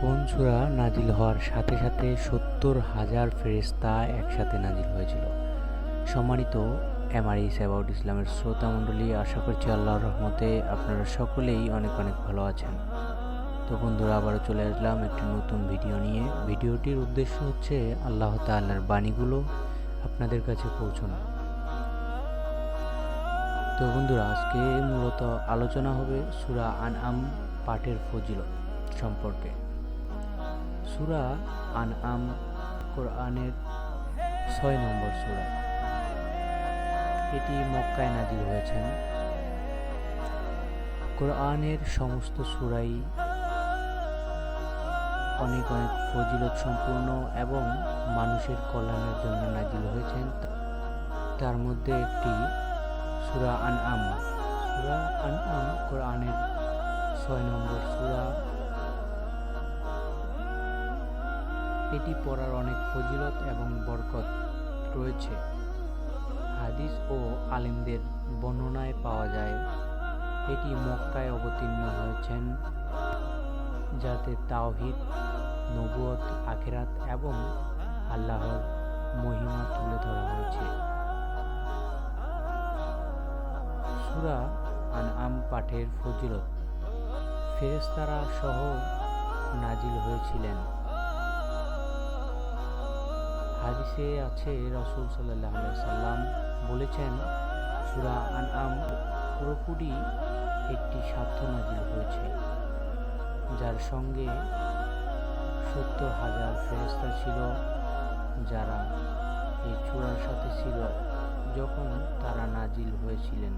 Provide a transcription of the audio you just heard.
কোন সূরা নাজিল হওয়ার সাথে সাথে সত্তর হাজার ফেরেশতা একসাথে নাজিল হয়েছিল। সম্মানিত এমআরইস অ্যাবাউট ইসলামের শ্রোতা মণ্ডলী, আশা করছি আল্লাহর রহমতে আপনারা সকলেই অনেক অনেক ভালো আছেন। তো বন্ধুরা, আবারও চলে আসলাম একটি নতুন ভিডিও নিয়ে। ভিডিওটির উদ্দেশ্য হচ্ছে আল্লাহ তাআলার বাণীগুলো আপনাদের কাছে পৌঁছানো। তো বন্ধুরা, আজকে মূলত আলোচনা হবে সূরা আনআম পাঠের ফজিলত সম্পর্কে। সূরা আনআম, কোরআনের ছয় নম্বর সুরা। এটি মক্কায় নাজিল হয়েছেন কোরআনের সমস্ত সুরাই অনেক অনেক ফজিলত সম্পূর্ণ এবং মানুষের কল্যাণের জন্য নাজিল হয়েছেন তার মধ্যে একটি সূরা আনআম। সূরা আনআম কোরআনের ছয় নম্বর সূরা এটি পড়ার অনেক ফজিলত এবং বরকত রয়েছে। হাদিস ও আলেমদের বর্ণনায় পাওয়া যায়, এটি মক্কায় অবতীর্ণ হয়েছেন, যাতে তাওহিদ, নবুয়ত, আখেরাত এবং আল্লাহর মহিমা তুলে ধরা হয়েছে। সুরা আন আম পাঠের ফজিলত, ফেরেশতারা সহ নাজিল হয়েছিলেন। হাদিসে আছে রসুল সাল্লাহ সাল্লাম বলেছেন, সুরা আন আম পুরোপুরি একটি স্বার্থ নাজিল হয়েছে, যার সঙ্গে সত্তর হাজার ফেরেশতা ছিল, যারা এই চূড়ার সাথে ছিল যখন তারা নাজিল হয়েছিলেন।